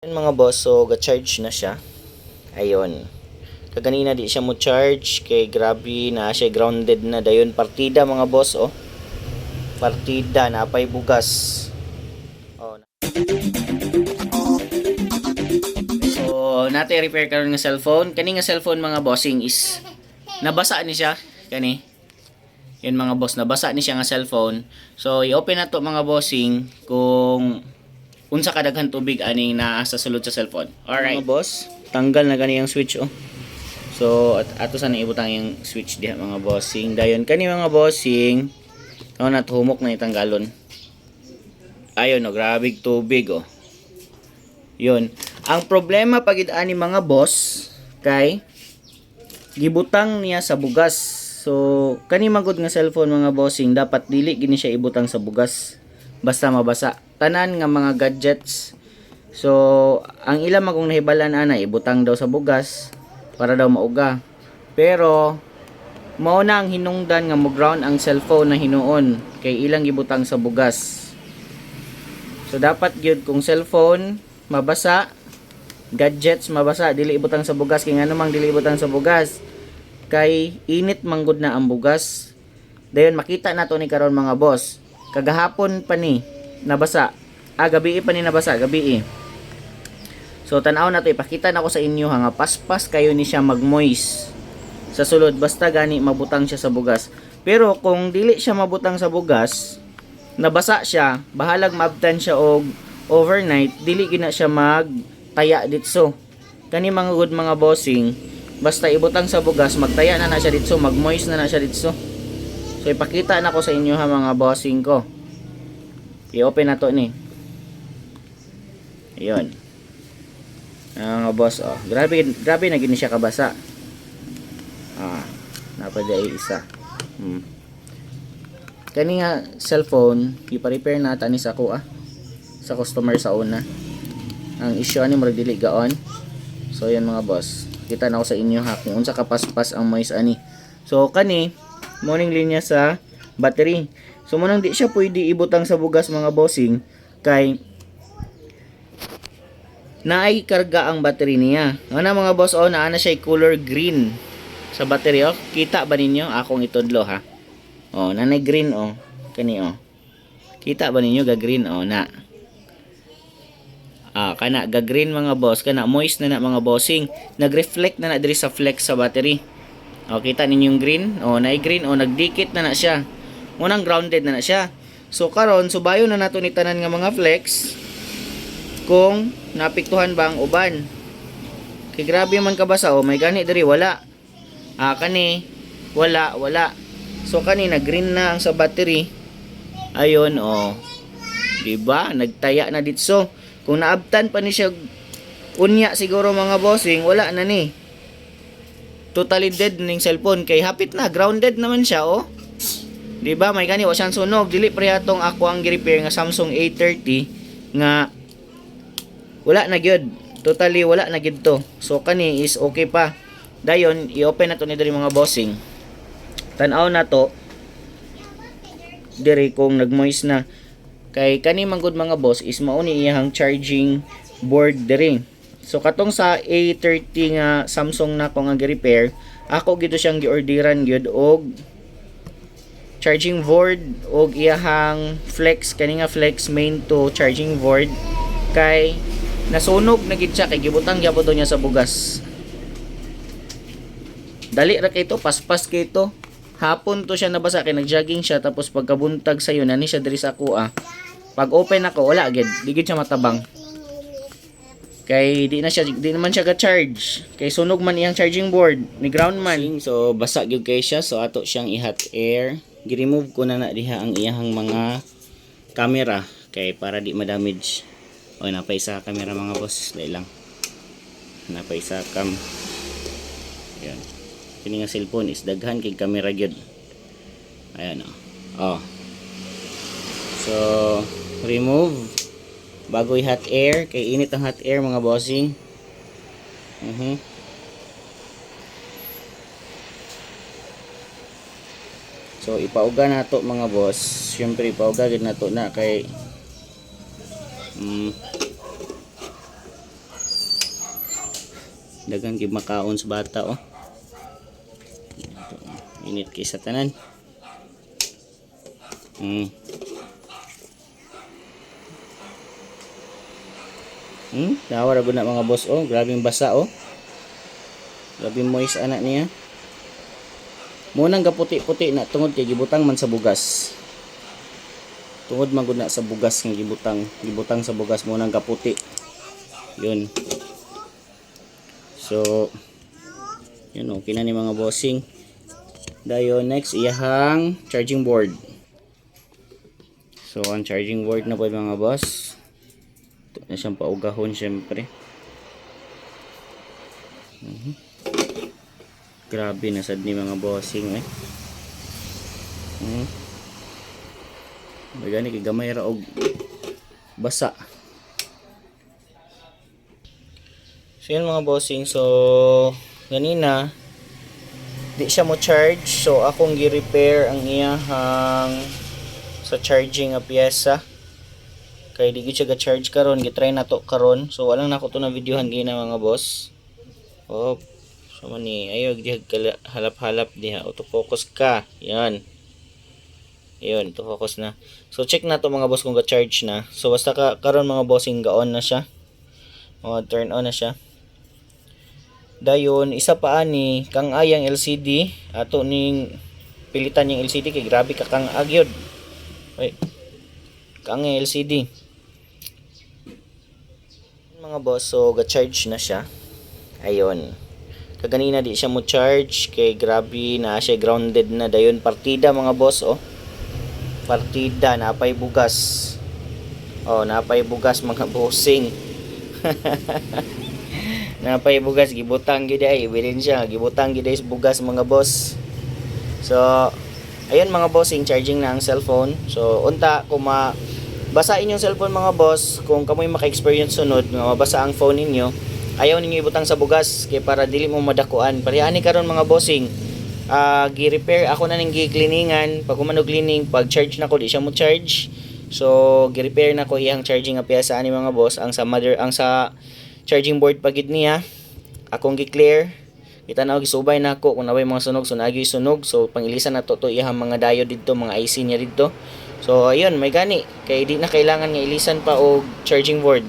Ayun mga boss, so ga-charge na siya. Ayun. Kaganina di siya mo charge kay grabe na siya grounded na dayon partida mga boss oh. Partida na pay bugas. Oh. So, nate repair karon nga cellphone. Kani nga cellphone mga bossing is nabasa ni siya kani. Yun mga boss, nabasa ni siya nga cellphone. So, i-open na to mga bossing kung unsa kadaghan tubig aning naa sa sulod sa cellphone. Alright. Mga boss, tanggal na gani ang switch oh. So, at ato sana ibutang yung switch diha mga bossing. Dayon kani mga bossing, oh natuhumok na itanggalon. Ayun oh, grabe tubig oh. Yun. Ang problema pagid ani mga boss kay gibutang niya sa bugas. So, kani magud nga cellphone mga bossing dapat dili gini siya ibutang sa bugas basta mabasa. Tanan nga mga gadgets. So, ang ilang magong nahibalan ana ibutang daw sa bugas para daw mauga. Pero mao na ang hinungdan nga mo ground ang cellphone na hinuon kay ilang gibutang sa bugas. So dapat gyud kung cellphone mabasa, gadgets mabasa dili ibutang sa bugas kay ngano mang dili ibutang sa bugas kay init manggod na ang bugas. Dayon makita nato ni karon mga boss. Kagahapon pa ni nabasa. Ah gabi pa ni nabasa, gabi So tanaw na to ipakita na ko sa inyo ha nga paspas kayo ni siya mag-moist sa sulod basta gani mabutang siya sa bugas. Pero kung dili siya mabutang sa bugas, nabasa siya, bahalag maabtan siya og overnight, dili gina siya magtaya ditso. Kani mga good mga bossing, basta ibutang sa bugas, magtaya na na siya ditso, mag-moist na na siya ditso. So ipakita na ko sa inyo ha mga bossing ko. I-open na to ni. Ayun. Ah, mga boss, oh. Grabe, grabe na gini siya kabasa. Ah, napada ay isa. Hmm. Kani nga cellphone, ipa-repair na tani sa ko ah. Sa customer sa una. Ang issue ani murag dili gaon. So yan mga boss. Kita na ko sa inyo ha kung unsa kapaspas ang mais ani. So kani morning linya sa battery. So munang di siya pwede ibutang sa bugas mga bossing kay naay karga ang battery niya. Ano mga boss, oh, naana siya color green sa battery, oh. Kita ba ninyo? Akong itudlo, ha? Oh, nanay green, oh. Kani, oh. Kita ba ninyo? Ga-green, oh, na. Ah, kana, ga-green mga boss. Kana, moist na na mga bossing. Nag-reflect na na diri sa flex sa battery. Oh, kita ninyo yung green? Oh, naay green, oh, nagdikit na na siya. Unang grounded na na siya. So, karon subayo na nato ni tanan nga mga flex kung napiktuhan ba ang uban. Kay grabe man kabasa oh, may gani diri wala. Ah kani wala wala. So kani na green na ang sa battery. Ayon oh. Di ba? Nagtaya na ditso. Kung naabtan pa ni siya unya siguro mga bossing, wala na ni. Totally dead ning cellphone kay hapit na grounded naman siya oh. Di ba? May gani wa siyang sunog. Dili atong ako ang gi-repair nga Samsung A30 nga wala na gyud. Totally wala na gyud to. So kani is okay pa. Dayon i-open na ni diri mga bossing. Tan-aw na to. Diri kung nag-moist na. Kay kani man gud mga boss is mao ni iyang charging board diri. So katong sa A30 nga Samsung na ko nga gi-repair ako gito siyang giorderan gyud og charging board og iyahang flex kani nga flex main to charging board. Kay nasunog na gid siya kay gibutang gyapon niya sa bugas. Dali ra kay to paspas kay to. Hapon to siya nabasa kay nagjogging siya tapos pagkabuntag sayo nani siya diri sa kuha. Pag open ako wala gid di gid siya matabang. Kay di na siya di naman siya ga-charge. Kay sunog man iyang charging board ni ground man. So basa gyud kay siya so ato siyang i-hot air gi-remove ko na na diha ang iyang mga camera kay para di ma-damage. O napay sa camera mga boss. Dahil lang. Napay sa cam. Yan kini nga cellphone is daghan kay camera gyud. Ayan o oh. so remove. Bago hot air. Kay init ang hot air mga bossing. Mhm So ipauga na to mga boss. Syempre ipauga gid na to na kay mm, dagang gid makaon sa bata oh init kay sa tanan hmm Hmm, dawa ra gud na mga boss oh, grabing basa oh. Grabe moist anak niya. Munang gaputi-puti na tungod kay gibutang man sa bugas. Tungod man na sa bugas nga gibutang, gibutang sa bugas munang gaputi. Yun. So yun okay na ni mga bossing. Dayon next iyahang charging board. So ang charging board na po mga boss. Ito na siyang paugahon syempre. Mhm. Grabe na sad ni mga bossing eh. Hmm. Bagani kay gamay ra og basa. So yun mga bossing, so ganina di siya mo charge so akong gi-repair ang iyahang sa charging nga piyesa kay di siya ga-charge karon gitry na to karon so walang nako to na videohan gina mga boss oh so man ni ayo di halap-halap diha auto-focus ka yan yun to focus na so check na to mga boss kung ga-charge na so basta ka karon mga bossing ga-on na siya o turn on na siya dayon isa pa ani kang ayang LCD ato ning pilitan yung LCD kay grabe ka kang agyod Oy. Kang LCD. Mga boss, so ga-charge na siya. Ayun. Kaganina di siya mo charge kay grabe na siya grounded na dayon partida mga boss oh. Partida napay bugas. Oh, napay bugas mga bossing. napay bugas gibutang gid ay ebidensya gibutang gid sa bugas mga boss. So, ayun mga bossing charging na ang cellphone. So, unta kung ma basain yung cellphone mga boss, kung kamoy maka-experience sunod mabasa ang phone ninyo, ayaw ninyo ibutang sa bugas kay para dili mo madakuan. Parihani karon mga bossing. Ah, gi-repair ako na ning gi-cleaningan. Pag humano cleaning, pag charge na ko di siya mo charge. So, gi-repair na ko iyang charging nga piyesa ani mga boss ang sa mother ang sa charging board pagid niya. Akong gi-clear kita na og isubay na ako kung naway mga sunog so naagi sunog so pangilisan na to to iyang mga diode dito mga IC niya dito so ayun may gani kay di na kailangan nga ilisan pa og charging board